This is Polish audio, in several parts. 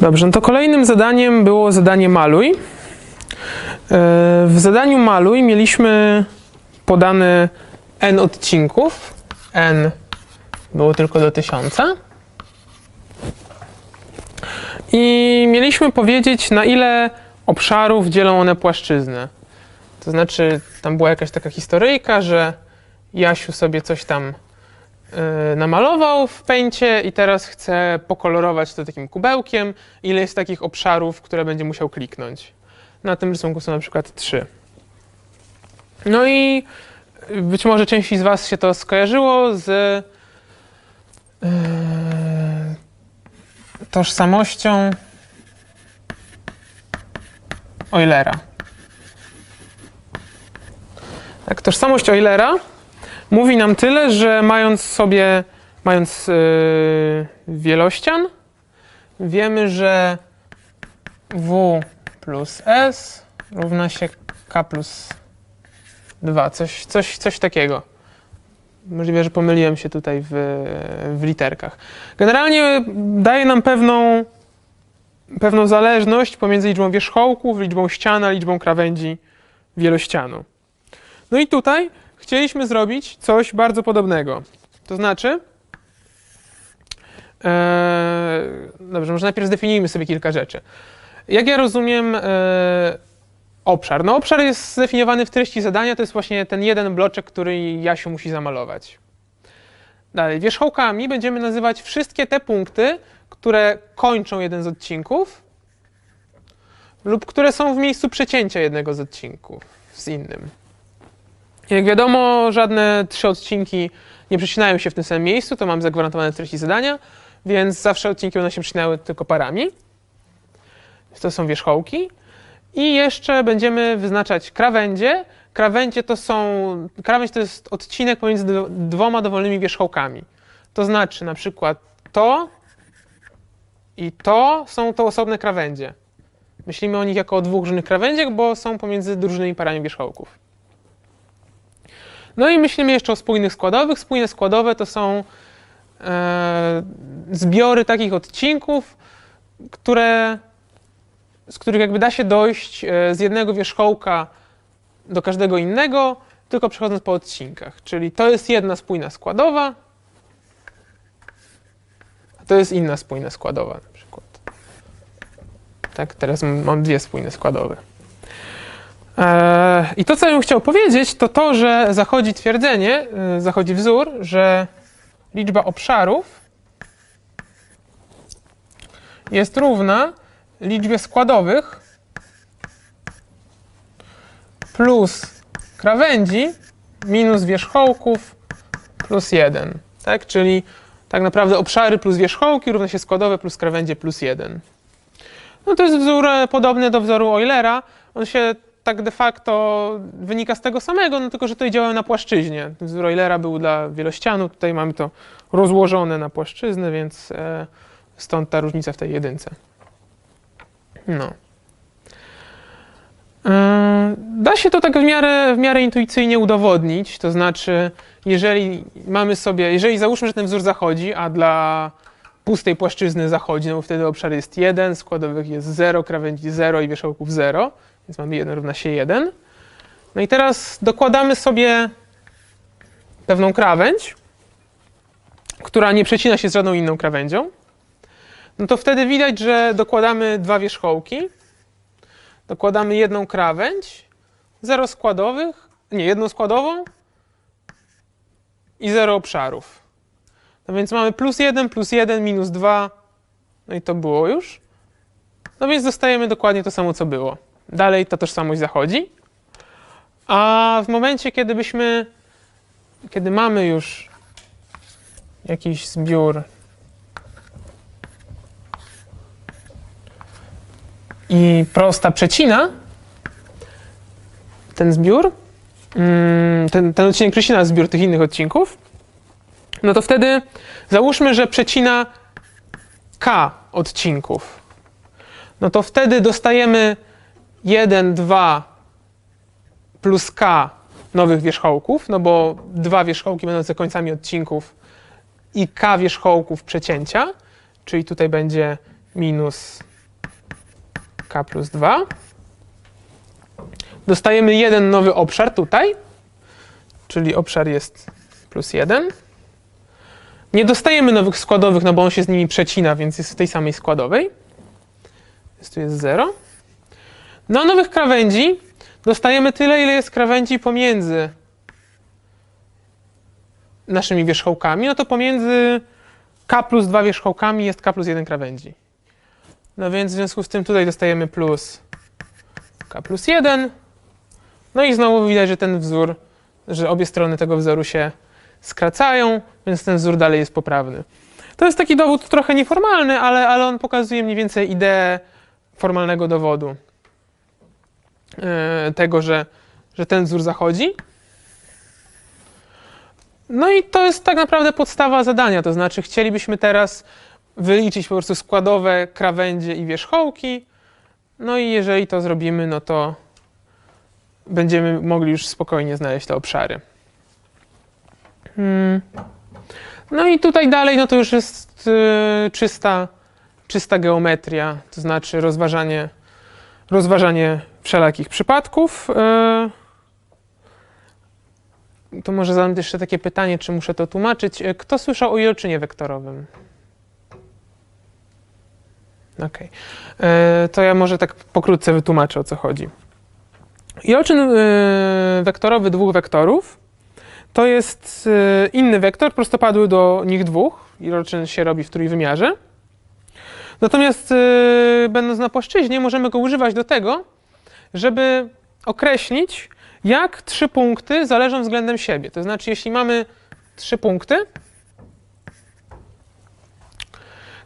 Dobrze, no to kolejnym zadaniem było zadanie maluj. E, W zadaniu maluj mieliśmy podane n odcinków. n było tylko do tysiąca. I mieliśmy powiedzieć, na ile obszarów dzielą one płaszczyznę. To znaczy, tam była jakaś taka historyjka, że Jasiu sobie coś tam namalował w pęcie i teraz chce pokolorować to takim kubełkiem. Ile jest takich obszarów, które będzie musiał kliknąć. Na tym rysunku są na przykład trzy. No i być może części z Was się to skojarzyło z y, tożsamością Eulera. Tak, tożsamość Eulera mówi nam tyle, że mając sobie, mając yy, wielościan, wiemy, że W plus S równa się K plus 2, coś, coś, coś takiego. Możliwe, że pomyliłem się tutaj w, w literkach. Generalnie daje nam pewną, pewną zależność pomiędzy liczbą wierzchołków, liczbą ściana, liczbą krawędzi wielościanu. No i tutaj chcieliśmy zrobić coś bardzo podobnego. To znaczy, e, dobrze, może najpierw zdefiniujmy sobie kilka rzeczy. Jak ja rozumiem e, obszar? No obszar jest zdefiniowany w treści zadania, to jest właśnie ten jeden bloczek, który Jasiu musi zamalować. Dalej, wierzchołkami będziemy nazywać wszystkie te punkty, które kończą jeden z odcinków lub które są w miejscu przecięcia jednego z odcinków z innym. Jak wiadomo, żadne trzy odcinki nie przecinają się w tym samym miejscu, to mam zagwarantowane treści zadania, więc zawsze odcinki będą się przecinały tylko parami. To są wierzchołki. I jeszcze będziemy wyznaczać krawędzie. Krawędzie to są, krawędź to jest odcinek pomiędzy dwo- dwoma dowolnymi wierzchołkami. To znaczy na przykład to i to są to osobne krawędzie. Myślimy o nich jako o dwóch różnych krawędziach, bo są pomiędzy różnymi parami wierzchołków. No i myślimy jeszcze o spójnych składowych. Spójne składowe to są e, zbiory takich odcinków, które, z których jakby da się dojść e, z jednego wierzchołka do każdego innego, tylko przechodząc po odcinkach. Czyli to jest jedna spójna składowa, a to jest inna spójna składowa na przykład. Tak, teraz mam- mam dwie spójne składowe. Eee, I to, co bym chciał powiedzieć, to to, że zachodzi twierdzenie, y, zachodzi wzór, że liczba obszarów jest równa liczbie składowych plus krawędzi minus wierzchołków plus 1. Tak? Czyli tak naprawdę obszary plus wierzchołki równa się składowe plus krawędzie plus 1. No to jest wzór e, podobny do wzoru Eulera. On się tak de facto wynika z tego samego, no tylko że tutaj działają na płaszczyźnie. Wzór Eulera był dla wielościanu, tutaj mamy to rozłożone na płaszczyznę, więc e, stąd ta różnica w tej jedynce. No. E, Da się to tak w miarę, w miarę intuicyjnie udowodnić, to znaczy, jeżeli mamy sobie, jeżeli załóżmy, że ten wzór zachodzi, a dla pustej płaszczyzny zachodzi, no bo wtedy obszar jest 1, składowych jest 0, krawędzi 0 i wierzchołków 0, więc mamy 1 równa się 1. No i teraz dokładamy sobie pewną krawędź, która nie przecina się z żadną inną krawędzią. No to wtedy widać, że dokładamy dwa wierzchołki, dokładamy jedną krawędź, 0 składowych, nie, jedną składową i 0 obszarów. No więc mamy plus 1, plus 1, minus 2. No i to było już. No więc dostajemy dokładnie to samo, co było. Dalej ta tożsamość zachodzi. A w momencie, kiedy byśmy, kiedy mamy już jakiś zbiór i prosta przecina ten zbiór, mm, ten, ten odcinek przecina zbiór tych innych odcinków, no to wtedy załóżmy, że przecina k odcinków. No to wtedy dostajemy 1, 2 plus k nowych wierzchołków, no bo dwa wierzchołki będące końcami odcinków i k wierzchołków przecięcia, czyli tutaj będzie minus k plus 2. Dostajemy jeden nowy obszar tutaj, czyli obszar jest plus 1. Nie dostajemy nowych składowych, no bo on się z nimi przecina, więc jest w tej samej składowej. Więc tu jest 0. No nowych krawędzi dostajemy tyle, ile jest krawędzi pomiędzy naszymi wierzchołkami. No to pomiędzy k plus 2 wierzchołkami jest k plus 1 krawędzi. No więc w związku z tym tutaj dostajemy plus k plus 1. No i znowu widać, że ten wzór, że obie strony tego wzoru się skracają, więc ten wzór dalej jest poprawny. To jest taki dowód trochę nieformalny, ale, ale on pokazuje mniej więcej ideę formalnego dowodu tego, że, że ten wzór zachodzi. No i to jest tak naprawdę podstawa zadania, to znaczy chcielibyśmy teraz wyliczyć po prostu składowe krawędzie i wierzchołki. No i jeżeli to zrobimy, no to będziemy mogli już spokojnie znaleźć te obszary. Hmm. No i tutaj dalej, no to już jest y, czysta, czysta geometria, to znaczy rozważanie, rozważanie wszelakich przypadków. Y, to może zadam jeszcze takie pytanie, czy muszę to tłumaczyć. Y, Kto słyszał o iloczynie wektorowym? Okej. Y, To ja może tak pokrótce wytłumaczę, o co chodzi. Iloczyn wektorowy dwóch wektorów to jest inny wektor, prostopadły do nich dwóch. Iloczyn się robi w trójwymiarze. Natomiast będąc na płaszczyźnie, możemy go używać do tego, żeby określić, jak trzy punkty zależą względem siebie. To znaczy, jeśli mamy trzy punkty,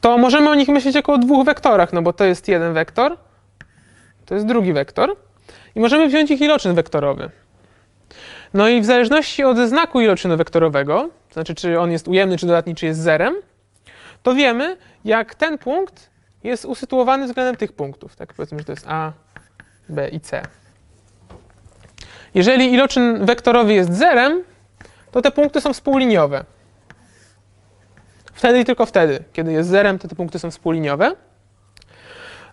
to możemy o nich myśleć jako o dwóch wektorach, no bo to jest jeden wektor, to jest drugi wektor. I możemy wziąć ich iloczyn wektorowy. No i w zależności od znaku iloczynu wektorowego, to znaczy czy on jest ujemny, czy dodatni, czy jest zerem, to wiemy, jak ten punkt jest usytuowany względem tych punktów. Tak powiedzmy, że to jest A, B i C. Jeżeli iloczyn wektorowy jest zerem, to te punkty są współliniowe. Wtedy i tylko wtedy, kiedy jest zerem, to te punkty są współliniowe.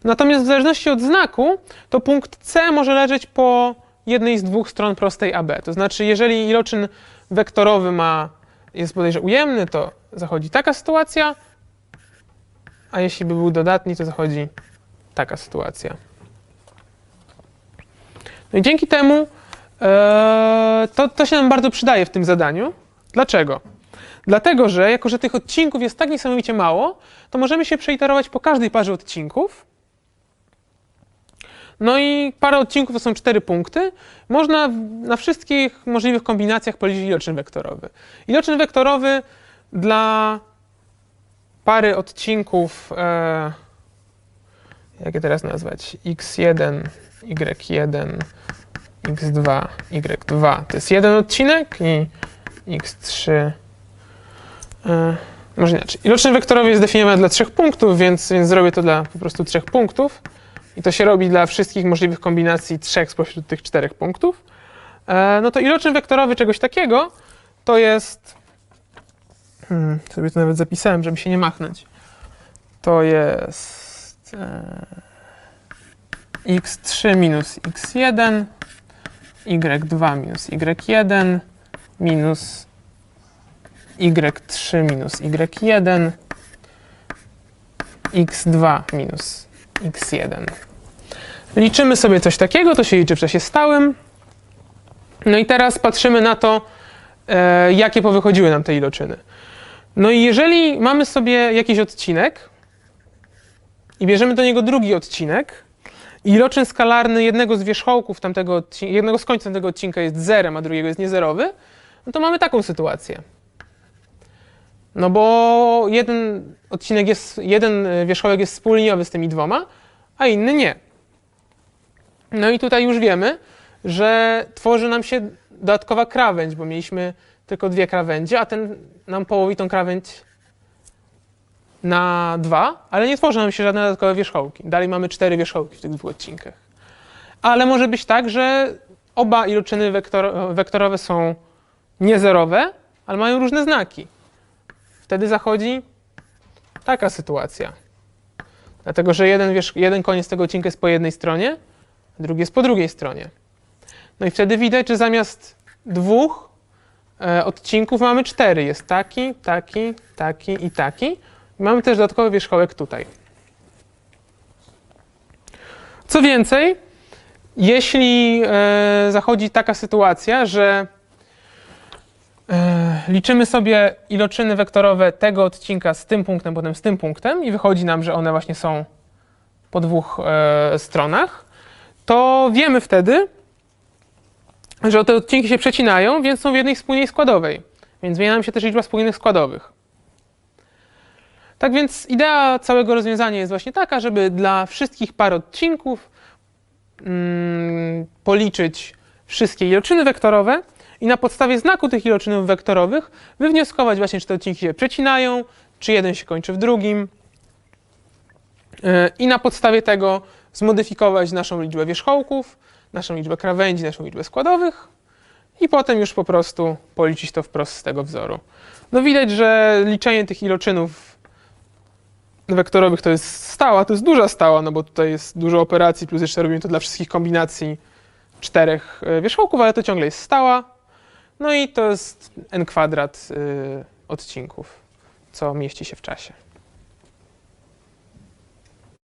Natomiast w zależności od znaku, to punkt C może leżeć po jednej z dwóch stron prostej AB. To znaczy, jeżeli iloczyn wektorowy ma, jest bodajże ujemny, to zachodzi taka sytuacja, a jeśli by był dodatni, to zachodzi taka sytuacja. No i dzięki temu e, to, to się nam bardzo przydaje w tym zadaniu. Dlaczego? Dlatego, że jako, że tych odcinków jest tak niesamowicie mało, to możemy się przeiterować po każdej parze odcinków, no i parę odcinków to są cztery punkty. Można na wszystkich możliwych kombinacjach policzyć iloczyn wektorowy. Iloczyn wektorowy dla pary odcinków, e, jak je teraz nazwać, x1, y1, x2, y2. To jest jeden odcinek i x3. E, może inaczej. Iloczyn wektorowy jest zdefiniowany dla trzech punktów, więc, więc zrobię to dla po prostu trzech punktów. I to się robi dla wszystkich możliwych kombinacji trzech spośród tych czterech punktów. E, no to iloczyn wektorowy czegoś takiego to jest. Hmm, sobie to nawet zapisałem, żeby się nie machnąć. To jest x3 minus x1, y2 minus y1, minus y3 minus y1, x2 minus x1. Liczymy sobie coś takiego, to się liczy w czasie stałym. No i teraz patrzymy na to, e, jakie powychodziły nam te iloczyny. No i jeżeli mamy sobie jakiś odcinek i bierzemy do niego drugi odcinek, i iloczyn skalarny jednego z wierzchołków tamtego odcinka, jednego z tego odcinka jest zerem, a drugiego jest niezerowy, no to mamy taką sytuację. No bo jeden odcinek jest, jeden e, wierzchołek jest współliniowy z tymi dwoma, a inny nie. No i tutaj już wiemy, że tworzy nam się dodatkowa krawędź, bo mieliśmy tylko dwie krawędzie, a ten nam połowi tą krawędź na dwa, ale nie tworzy nam się żadne dodatkowe wierzchołki. Dalej mamy cztery wierzchołki w tych dwóch odcinkach. Ale może być tak, że oba iloczyny wektor, wektorowe są niezerowe, ale mają różne znaki. Wtedy zachodzi taka sytuacja. Dlatego, że jeden, jeden koniec tego odcinka jest po jednej stronie, a drugi jest po drugiej stronie. No i wtedy widać, że zamiast dwóch e, odcinków mamy cztery. Jest taki, taki, taki i taki. Mamy też dodatkowy wierzchołek tutaj. Co więcej, jeśli e, zachodzi taka sytuacja, że e, liczymy sobie iloczyny wektorowe tego odcinka z tym punktem, potem z tym punktem i wychodzi nam, że one właśnie są po dwóch e, stronach, to wiemy wtedy, że te odcinki się przecinają, więc są w jednej spójnej składowej. Więc zmienia nam się też liczba spójnych składowych. Tak więc idea całego rozwiązania jest właśnie taka, żeby dla wszystkich par odcinków mm, policzyć wszystkie iloczyny wektorowe i na podstawie znaku tych iloczynów wektorowych wywnioskować właśnie, czy te odcinki się przecinają, czy jeden się kończy w drugim yy, i na podstawie tego zmodyfikować naszą liczbę wierzchołków, naszą liczbę krawędzi, naszą liczbę składowych i potem już po prostu policzyć to wprost z tego wzoru. No widać, że liczenie tych iloczynów wektorowych to jest stała, to jest duża stała, no bo tutaj jest dużo operacji, plus jeszcze robimy to dla wszystkich kombinacji czterech e, wierzchołków, ale to ciągle jest stała. No i to jest n kwadrat y, odcinków, co mieści się w czasie.